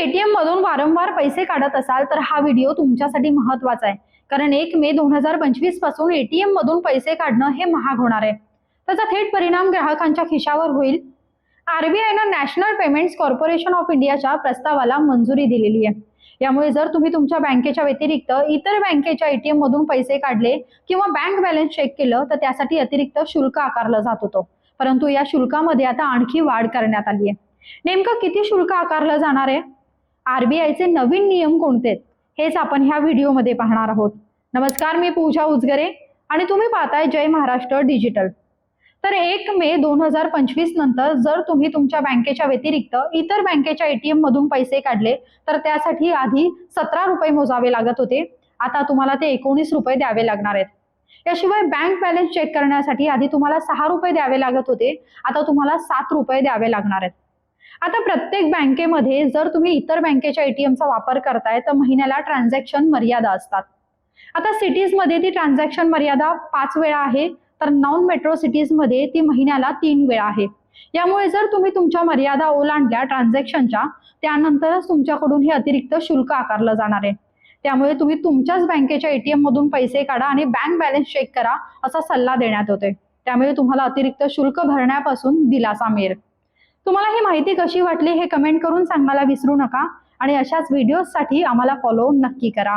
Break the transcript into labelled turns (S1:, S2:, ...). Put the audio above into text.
S1: ATM मधून वारंवार पैसे काढत असाल तर हा व्हिडिओ तुमच्यासाठी महत्त्वाचा आहे. कारण एक मे दोन हजार पंचवीसपासून एटीएम मधून पैसे काढणं हे महाग होणार आहे. त्याचा थेट परिणाम ग्राहकांच्या खिशावर होईल. आरबीआयनं नॅशनल पेमेंट्स कॉर्पोरेशन ऑफ इंडियाच्या प्रस्तावाला मंजुरी दिलेली आहे. यामुळे जर तुम्ही तुमच्या बँकेच्या व्यतिरिक्त इतर बँकेच्या एटीएम मधून पैसे काढले किंवा बँक बॅलन्स चेक केलं तर त्यासाठी अतिरिक्त शुल्क आकारलं जात होतं. परंतु या शुल्कामध्ये आता आणखी वाढ करण्यात आली आहे. नेमकं किती शुल्क आकारलं जाणार आहे? आरबीआयचे नवीन नियम कोणते आहेत हेच आपण ह्या व्हिडिओमध्ये पाहणार आहोत. नमस्कार मी पूजा उजगरे आणि तुम्ही पाहताय जय महाराष्ट्र डिजिटल. तर एक मे दोन हजार पंचवीस नंतर जर तुम्ही तुमच्या बँकेच्या व्यतिरिक्त इतर बँकेच्या एटीएम मधून पैसे काढले तर त्यासाठी आधी सतरा रुपये मोजावे लागत होते. आता तुम्हाला ते एकोणीस रुपये द्यावे लागणार आहेत. याशिवाय बँक बॅलन्स चेक करण्यासाठी आधी तुम्हाला सहा रुपये द्यावे लागत होते. आता तुम्हाला सात रुपये द्यावे लागणार आहेत. आता प्रत्येक बँकेमध्ये जर तुम्ही इतर बँकेच्या एटीएमचा वापर करताय तर महिन्याला ट्रान्झॅक्शन मर्यादा असतात. आता सिटीजमध्ये ती ट्रान्झॅक्शन मर्यादा पाच वेळा आहे तर नॉन मेट्रो सिटीजमध्ये ती महिन्याला तीन वेळा आहे. यामुळे जर तुम्ही तुमच्या मर्यादा ओलांडल्या ट्रान्झॅक्शनच्या त्यानंतरच तुमच्याकडून हे अतिरिक्त शुल्क आकारलं जाणार आहे. त्यामुळे तुम्ही तुमच्याच बँकेच्या एटीएम मधून पैसे काढा आणि बँक बॅलन्स चेक करा असा सल्ला देण्यात होते त्यामुळे तुम्हाला अतिरिक्त शुल्क भरण्यापासून दिलासा मिळेल. तुम्हाला ही माहिती कशी वाटली हे कमेंट करून सांगायला विसरू नका. आणि अशाच व्हिडिओजसाठी आम्हाला फॉलो नक्की करा.